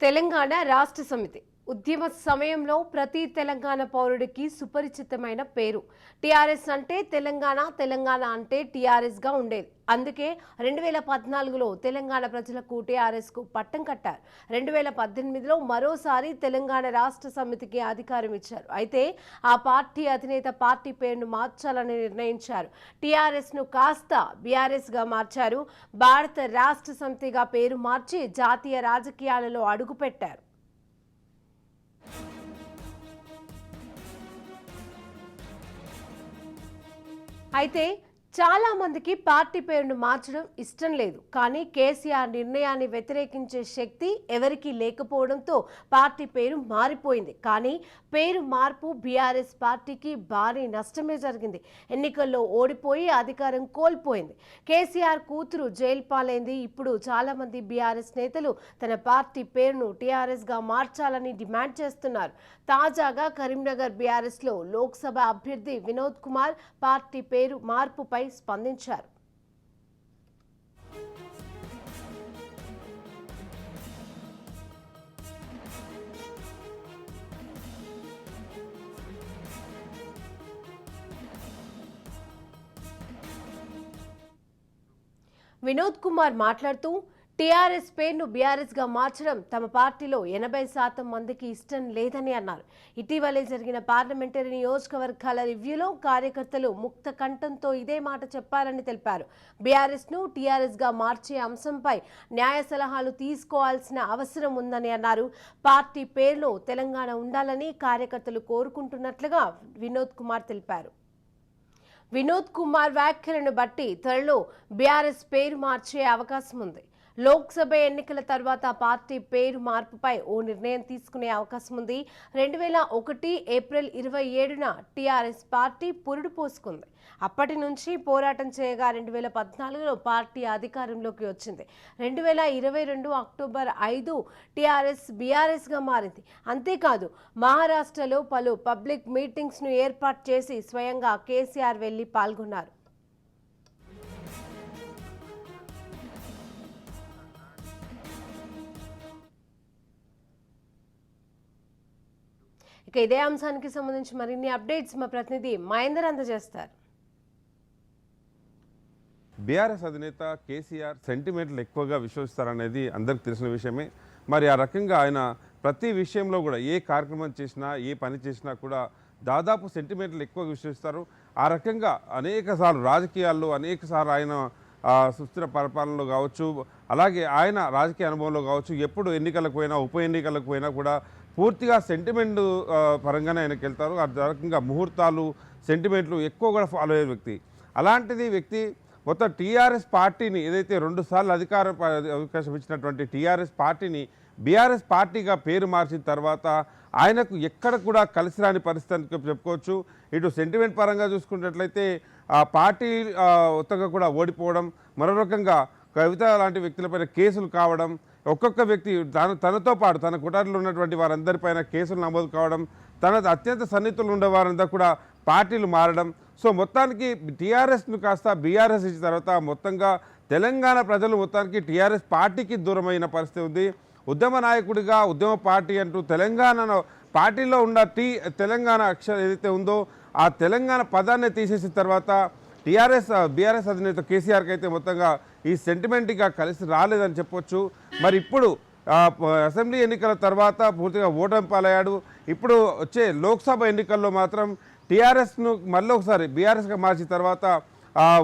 తెలంగాణ రాష్ట్ర సమితి. ఉద్యమ సమయంలో ప్రతి తెలంగాణ పౌరుడికి సుపరిచితమైన పేరు. టీఆర్ఎస్ అంటే తెలంగాణ తెలంగాణ అంటే టీఆర్ఎస్గా ఉండేది. అందుకే రెండు వేల పద్నాలుగులో తెలంగాణ ప్రజలకు టీఆర్ఎస్కు పట్టం కట్టారు. రెండు వేల పద్దెనిమిదిలో మరోసారి తెలంగాణ రాష్ట్ర సమితికి అధికారం ఇచ్చారు. అయితే ఆ పార్టీ అధినేత పార్టీ పేరును మార్చాలని నిర్ణయించారు. టీఆర్ఎస్ను కాస్త బీఆర్ఎస్గా మార్చారు. భారత రాష్ట్ర సమితిగా పేరు మార్చి జాతీయ రాజకీయాలలో అడుగుపెట్టారు. అయితే చాలా మందికి పార్టీ పేరును మార్చడం ఇష్టం లేదు. కానీ కేసీఆర్ నిర్ణయాన్ని వ్యతిరేకించే శక్తి ఎవరికీ లేకపోవడంతో పార్టీ పేరు మారిపోయింది. కానీ పేరు మార్పు బీఆర్ఎస్ పార్టీకి భారీ నష్టమే జరిగింది. ఎన్నికల్లో ఓడిపోయి అధికారం కోల్పోయింది. కేసీఆర్ కూతురు జైలు పాలైంది. ఇప్పుడు చాలా మంది బీఆర్ఎస్ నేతలు తన పార్టీ పేరును టీఆర్ఎస్గా మార్చాలని డిమాండ్ చేస్తున్నారు. తాజాగా కరీంనగర్ బీఆర్ఎస్లో లోక్సభ అభ్యర్థి వినోద్ కుమార్ పార్టీ పేరు మార్పుపై స్పందించారు. వినోద్ కుమార్ మాట్లాడుతూ టీఆర్ఎస్ పేరును బీఆర్ఎస్గా మార్చడం తమ పార్టీలో ఎనభై శాతం మందికి ఇష్టం లేదని అన్నారు. ఇటీవలే జరిగిన పార్లమెంటరీ నియోజకవర్గాల రివ్యూలో కార్యకర్తలు ముక్త కంఠంతో ఇదే మాట చెప్పారని తెలిపారు. బీఆర్ఎస్ను టీఆర్ఎస్గా మార్చే అంశంపై న్యాయ సలహాలు తీసుకోవాల్సిన అవసరం ఉందని అన్నారు. పార్టీ పేరులో తెలంగాణ ఉండాలని కార్యకర్తలు కోరుకుంటున్నట్లుగా వినోద్ కుమార్ తెలిపారు. వినోద్ కుమార్ వ్యాఖ్యలను బట్టి త్వరలో బీఆర్ఎస్ పేరు మార్చే అవకాశం ఉంది. లోక్సభ ఎన్నికల తర్వాత పార్టీ పేరు మార్పుపై ఓ నిర్ణయం తీసుకునే అవకాశం ఉంది. రెండు వేల ఒకటి ఏప్రిల్ ఇరవై ఏడున టీఆర్ఎస్ పార్టీ పురుడు పోసుకుంది. అప్పటి నుంచి పోరాటం చేయగా రెండు వేల పద్నాలుగులో పార్టీ అధికారంలోకి వచ్చింది. రెండు వేల ఇరవై రెండు అక్టోబర్ ఐదు టీఆర్ఎస్ బీఆర్ఎస్గా మారింది. అంతేకాదు మహారాష్ట్రలో పలు పబ్లిక్ మీటింగ్స్ను ఏర్పాటు చేసి స్వయంగా కేసీఆర్ వెళ్ళి పాల్గొన్నారు. ఇక ఇదే అంశానికి సంబంధించి మరిన్ని అప్డేట్స్ మా ప్రతినిధి మహేందర్ అందజేస్తారు. బీఆర్ఎస్ అధినేత కేసీఆర్ సెంటిమెంట్లు ఎక్కువగా విశ్వసిస్తారనేది అందరికి తెలిసిన విషయమే. మరి ఆ రకంగా ఆయన ప్రతి విషయంలో కూడా ఏ కార్యక్రమం చేసినా ఏ పని చేసినా కూడా దాదాపు సెంటిమెంట్లు ఎక్కువ విశ్వసిస్తారు. ఆ రకంగా అనేక సార్లు రాజకీయాల్లో అనేక సార్లు ఆయన సుస్థిర పరిపాలనలో కావచ్చు అలాగే ఆయన రాజకీయ అనుభవంలో కావచ్చు ఎప్పుడు ఎన్నికలకు పోయినా ఉప ఎన్నికలకు పోయినా కూడా పూర్తిగా సెంటిమెంట్ పరంగానే ఆయనకి వెళ్తారు. ఆ రకంగా ముహూర్తాలు సెంటిమెంట్లు ఎక్కువ కూడా ఫాలో అయ్యే వ్యక్తి. అలాంటిది వ్యక్తి మొత్తం టీఆర్ఎస్ పార్టీని ఏదైతే రెండు సార్లు అధికార అవకాశం ఇచ్చినటువంటి టీఆర్ఎస్ పార్టీని బీఆర్ఎస్ పార్టీగా పేరు మార్చిన తర్వాత ఆయనకు ఎక్కడ కూడా కలిసి రాని పరిస్థితి చెప్పుకోవచ్చు. ఇటు సెంటిమెంట్ పరంగా చూసుకున్నట్లయితే ఆ పార్టీ ఆ, మొత్తంగా కూడా ఓడిపోవడం మరో రకంగా కవిత లాంటి వ్యక్తులపైన కేసులు కావడం ఒక్కొక్క వ్యక్తి తన తనతో పాటు తన కుటారిలో ఉన్నటువంటి వారందరిపైన కేసులు నమోదు కావడం తన అత్యంత సన్నిహితులు ఉండేవారంతా కూడా పార్టీలు మారడం. సో మొత్తానికి టీఆర్ఎస్ను కాస్త బీఆర్ఎస్ ఇచ్చిన తర్వాత మొత్తంగా తెలంగాణ ప్రజలు మొత్తానికి టీఆర్ఎస్ పార్టీకి దూరమైన పరిస్థితి ఉంది. ఉద్యమ నాయకుడిగా ఉద్యమ పార్టీ అంటూ తెలంగాణ పార్టీలో ఉన్న టీ తెలంగాణ అక్షరం ఏదైతే ఉందో ఆ తెలంగాణ పదాన్ని తీసేసిన తర్వాత టీఆర్ఎస్ బీఆర్ఎస్ అధినేత కేసీఆర్కి అయితే మొత్తంగా ఈ సెంటిమెంట్గా కలిసి రాలేదని చెప్పొచ్చు. మరి ఇప్పుడు అసెంబ్లీ ఎన్నికల తర్వాత పూర్తిగా ఓటమి పాలయ్యాడు. ఇప్పుడు వచ్చే లోక్సభ ఎన్నికల్లో మాత్రం టీఆర్ఎస్ను మళ్ళీ ఒకసారి బీఆర్ఎస్గా మార్చిన తర్వాత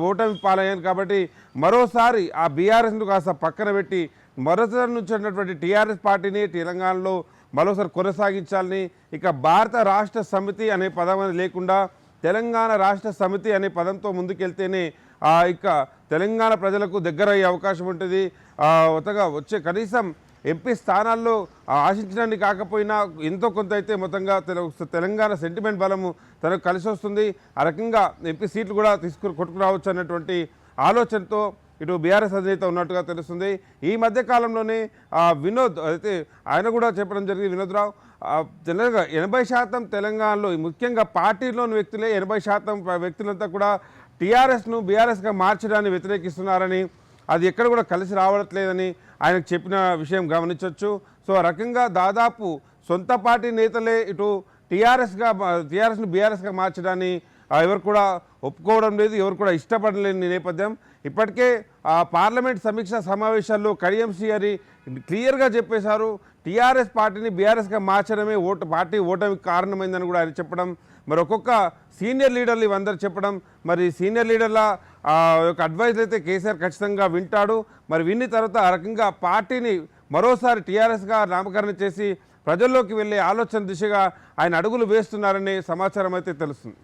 ఓటమి పాలయ్యాను కాబట్టి మరోసారి ఆ బీఆర్ఎస్ను కాస్త పక్కన పెట్టి మరోసారి నుంచి ఉన్నటువంటి టీఆర్ఎస్ పార్టీని తెలంగాణలో మరోసారి కొనసాగించాలని ఇక భారత రాష్ట్ర సమితి అనే పదం లేకుండా తెలంగాణ రాష్ట్ర సమితి అనే పదంతో ముందుకెళ్తేనే ఆ, ఇక తెలంగాణ ప్రజలకు దగ్గర అయ్యే అవకాశం ఉంటుంది. మొత్తంగా వచ్చే కనీసం ఎంపీ స్థానాల్లో ఆశించడానికి కాకపోయినా ఎంతో కొంత అయితే మొత్తంగా తెల- తెలంగాణ సెంటిమెంట్ బలము తనకు కలిసి వస్తుంది. ఆ రకంగా ఎంపీ సీట్లు కూడా తీసుకుని కొట్టుకురావచ్చు అన్నటువంటి ఆలోచనతో ఇటు బీఆర్ఎస్ అధినేత ఉన్నట్టుగా తెలుస్తుంది. ఈ మధ్య కాలంలోనే వినోద్ అయితే ఆయన కూడా చెప్పడం జరిగింది వినోద్ రావు జనరల్గా ఎనభై శాతం తెలంగాణలో ముఖ్యంగా పార్టీలోని వ్యక్తులే ఎనభై శాతం వ్యక్తులంతా కూడా టీఆర్ఎస్ను బీఆర్ఎస్గా మార్చడాన్ని వ్యతిరేకిస్తున్నారని అది ఎక్కడ కూడా కలిసి రావట్లేదని ఆయనకు చెప్పిన విషయం గమనించవచ్చు సో ఆ రకంగా దాదాపు సొంత పార్టీ నేతలే ఇటు టీఆర్ఎస్గా టీఆర్ఎస్ను బీఆర్ఎస్గా మార్చడాన్ని ఎవరు కూడా ఒప్పుకోవడం లేదు ఎవరు కూడా ఇష్టపడలేని నేపథ్యం. ఇప్పటికే ఆ పార్లమెంట్ సమీక్ష సమావేశాల్లో కడియం శ్రీహరి క్లియర్గా చెప్పేశారు. టీఆర్ఎస్ పార్టీని బీఆర్ఎస్గా మార్చడమే ఓటు పార్టీ ఓటమికి కారణమైందని కూడా ఆయన చెప్పడం మరి ఒక్కొక్క సీనియర్ లీడర్లు ఇవందరూ చెప్పడం మరి సీనియర్ లీడర్ల ఆ యొక్క అడ్వైజ్ అయితే కేసీఆర్ ఖచ్చితంగా వింటాడు మరి విన్న తర్వాత ఆ రకంగా పార్టీని మరోసారి టీఆర్ఎస్గా నామకరణం చేసి ప్రజల్లోకి వెళ్ళే ఆలోచన దిశగా ఆయన అడుగులు వేస్తున్నారనే సమాచారం అయితే తెలుస్తుంది.